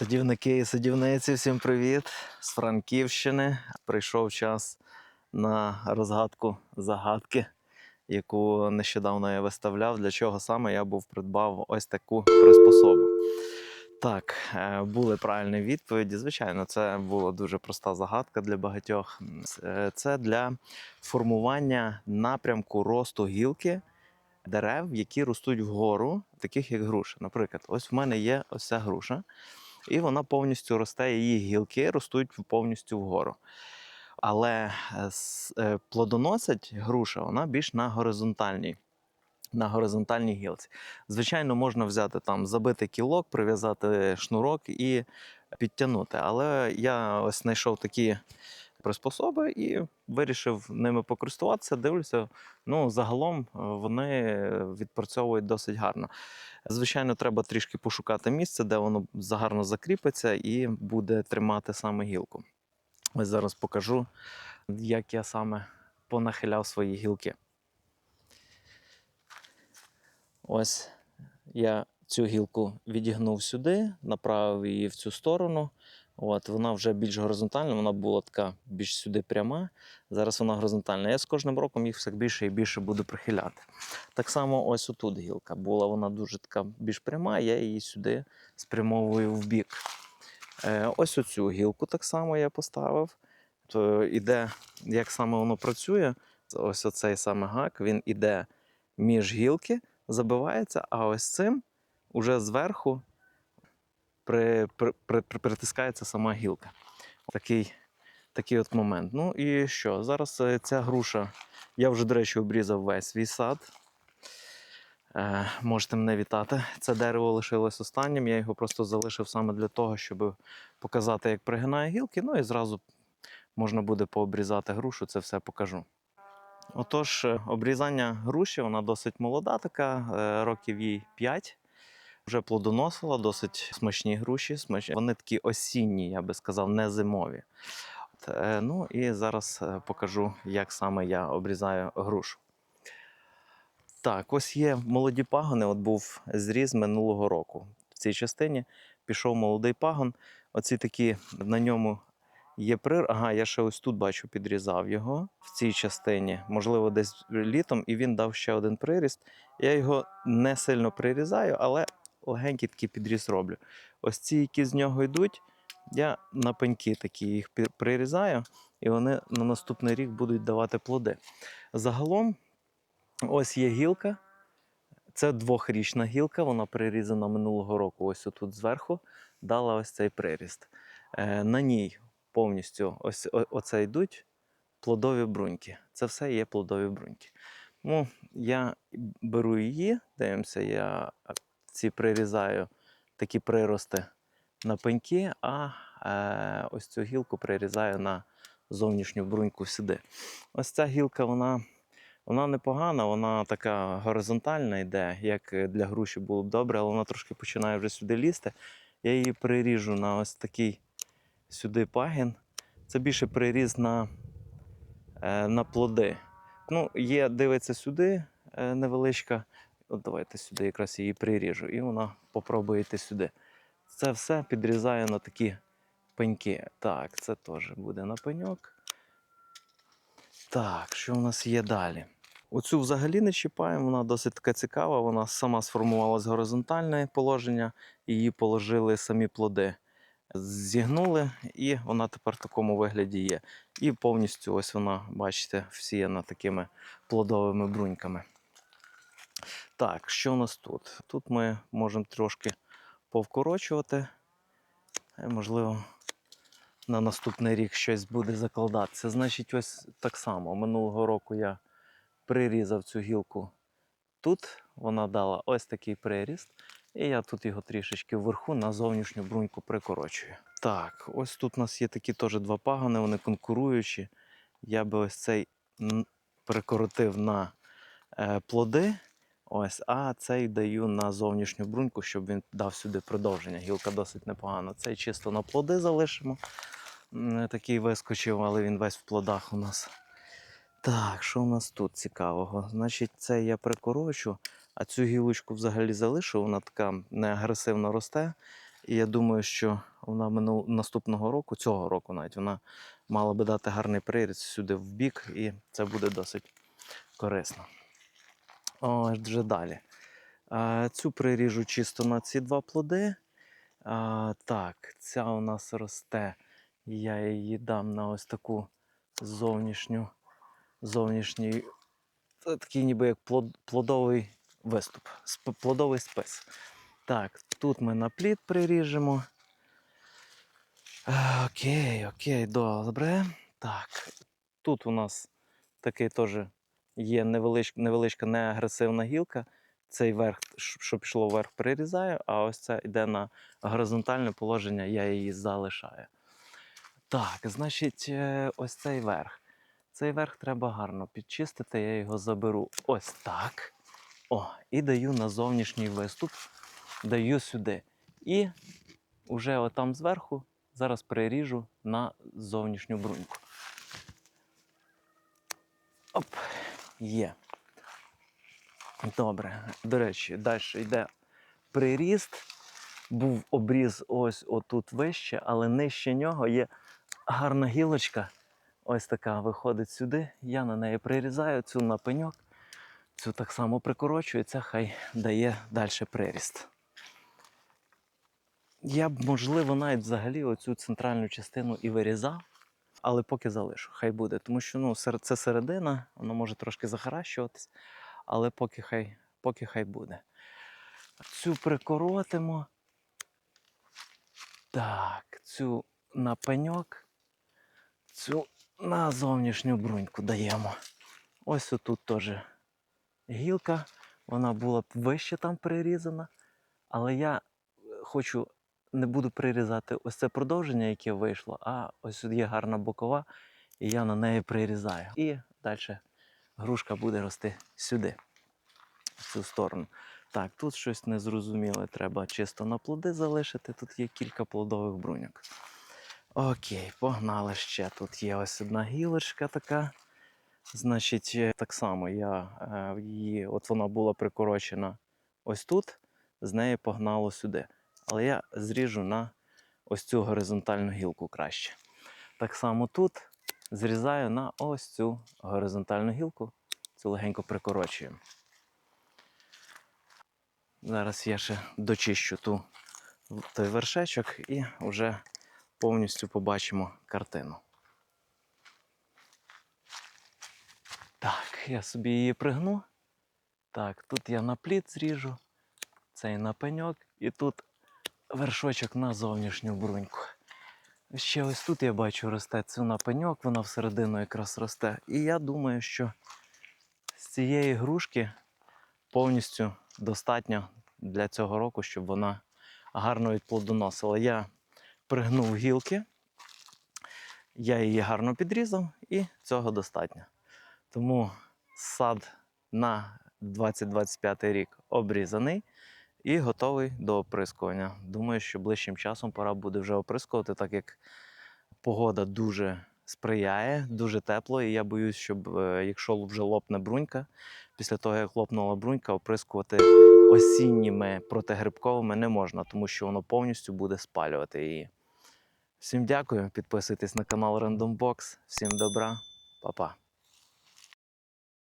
Садівники і садівниці, всім привіт! З Франківщини. Прийшов час на розгадку загадки, яку нещодавно я виставляв. Для чого саме я був придбав ось таку приспособу. Так, е, були правильні відповіді. Звичайно, це була дуже проста загадка для багатьох. Е, Це для формування напрямку росту гілки дерев, які ростуть вгору, таких як груша. Наприклад, ось в мене є ось ця груша, і вона повністю росте, її гілки ростуть повністю вгору. Але е, е, плодоносить груша, вона більш на горизонтальній. На горизонтальній гілці. Звичайно, можна взяти там, забити кілок, прив'язати шнурок і підтягнути. Але я ось знайшов такі приспособи і вирішив ними покористуватися. Дивлюся, ну загалом е, вони відпрацьовують досить гарно. Звичайно, треба трішки пошукати місце, де воно загарно закріпиться і буде тримати саме гілку. Ось зараз покажу, як я саме понахиляв свої гілки. Ось я цю гілку відігнув сюди, направив її в цю сторону. От, вона вже більш горизонтальна, вона була така більш сюди пряма. Зараз вона горизонтальна. Я з кожним роком їх все більше і більше буду прихиляти. Так само ось отут гілка. Була вона дуже така більш пряма, я її сюди спрямовую в бік. Е, ось оцю гілку так само я поставив. То іде, як саме воно працює, ось оцей саме гак, він іде між гілки, забивається, а ось цим уже зверху при, при, при, при- притискається сама гілка. Такий, такий от момент. Ну і що? Зараз е, ця груша, я вже, до речі, обрізав весь свій сад. Е, можете мене вітати. Це дерево лишилось останнім. Я його просто залишив саме для того, щоб показати, як пригинає гілки. Ну і зразу можна буде пообрізати грушу, це все покажу. Отож, е, обрізання груші, вона досить молода, така, е, років їй 5. Вже плодоносила, досить смачні груші. Смач... Вони такі осінні, я би сказав, не зимові. От, е, ну і зараз е, покажу, як саме я обрізаю грушу. Так, ось є молоді пагони. От був зріз минулого року. В цій частині пішов молодий пагон. Оці такі на ньому є прир. Ага, я ще ось тут бачу, підрізав його в цій частині, можливо, десь літом, і він дав ще один приріст. Я його не сильно прирізаю, але легенький такий підріз роблю. Ось ці, які з нього йдуть, я на пеньки такі їх прирізаю, і вони на наступний рік будуть давати плоди. Загалом, ось є гілка. Це двохрічна гілка, вона прирізана минулого року. Ось тут зверху дала ось цей приріст. Е, на ній повністю ось оце йдуть плодові бруньки. Це все є плодові бруньки. Ну, я беру її, дивимося, я ці прирізаю такі прирости на пеньки, а е, ось цю гілку прирізаю на зовнішню бруньку сюди. Ось ця гілка, вона, вона непогана, вона така горизонтальна йде, як для груші було б добре, але вона трошки починає вже сюди лізти. Я її приріжу на ось такий сюди пагін. Це більше приріз на, е, на плоди. Ну, є, дивиться сюди е, невеличка. От давайте сюди якраз її приріжу, і вона попробує йти сюди. Це все підрізаю на такі пеньки. Так, це теж буде на пеньок. Так, що в нас є далі? Оцю взагалі не чіпаємо, вона досить така цікава. Вона сама сформувалась горизонтальне положення, її положили самі плоди. Зігнули, і вона тепер в такому вигляді є. І повністю ось вона, бачите, всіяна такими плодовими бруньками. Так, що у нас тут? Тут ми можемо трошки повкорочувати. І, можливо, на наступний рік щось буде закладатися. Значить, ось так само. Минулого року я прирізав цю гілку тут. Вона дала ось такий приріст. І я тут його трішечки вверху на зовнішню бруньку прикорочую. Так, ось тут у нас є такі теж два пагони, вони конкуруючі. Я би ось цей прикоротив на е, плоди. Ось, а цей даю на зовнішню бруньку, щоб він дав сюди продовження. Гілка досить непогана. Цей чисто на плоди залишимо. Такий вискочив, але він весь в плодах у нас. Так, що у нас тут цікавого? Значить, це я прикорочу, а цю гілочку взагалі залишу, вона така не агресивно росте. І я думаю, що вона минул, наступного року, цього року навіть, вона мала би дати гарний приріст сюди в бік, і це буде досить корисно. О, вже далі. Цю приріжу чисто на ці два плоди. Так, ця у нас росте. Я її дам на ось таку зовнішню, зовнішній, такий ніби як плод, плодовий виступ, плодовий спис. Так, тут ми на плід приріжемо. Окей, окей, добре. Так, тут у нас такий теж є невеличка, невеличка неагресивна гілка. Цей верх, що пішло вверх, прирізаю, а ось це йде на горизонтальне положення, я її залишаю. Так, значить, е, ось цей верх. Цей верх треба гарно підчистити, я його заберу ось так. О, і даю на зовнішній виступ, даю сюди. І вже отам зверху зараз приріжу на зовнішню бруньку. Оп, є. Добре. До речі, далі йде приріст. Був обріз ось отут вище, але нижче нього є гарна гілочка. Ось така виходить сюди. Я на неї прирізаю цю на пеньок. Цю так само прикорочую, це хай дає далі приріст. Я б, можливо, навіть взагалі оцю центральну частину і вирізав, але поки залишу, хай буде. Тому що ну, це середина, воно може трошки захаращуватись, але поки хай, поки хай буде. Цю прикоротимо. Так, цю на пеньок, цю на зовнішню бруньку даємо. Ось отут теж гілка, вона була б вище там прирізана, але я е, хочу, не буду прирізати ось це продовження, яке вийшло, а ось тут є гарна бокова, і я на неї прирізаю. І далі грушка буде рости сюди, в цю сторону. Так, тут щось незрозуміле, треба чисто на плоди залишити. Тут є кілька плодових бруньок. Окей, погнали ще. Тут є ось одна гілочка така. Значить, е, так само я е, її, от вона була прикорочена ось тут, з неї погнало сюди. Але я зріжу на ось цю горизонтальну гілку краще. Так само тут зрізаю на ось цю горизонтальну гілку, цю легенько прикорочуємо. Зараз я ще дочищу ту, той вершечок і вже повністю побачимо картину. Так, я собі її пригну. Так, тут я на плід зріжу, цей на пеньок, і тут вершочок на зовнішню бруньку. Ще ось тут я бачу росте цю пеньок, вона всередину якраз росте. І я думаю, що з цієї грушки повністю достатньо для цього року, щоб вона гарно відплодоносила. Я пригнув гілки, я її гарно підрізав, і цього достатньо. Тому сад на 2025 рік обрізаний і готовий до оприскування. Думаю, що ближчим часом пора буде вже оприскувати, так як погода дуже сприяє, дуже тепло, і я боюсь, щоб е, якщо вже лопне брунька, після того як лопнула брунька, оприскувати осінніми протигрибковими не можна, тому що воно повністю буде спалювати її. Всім дякую, підписуйтесь на канал Random Box. Всім добра, па-па.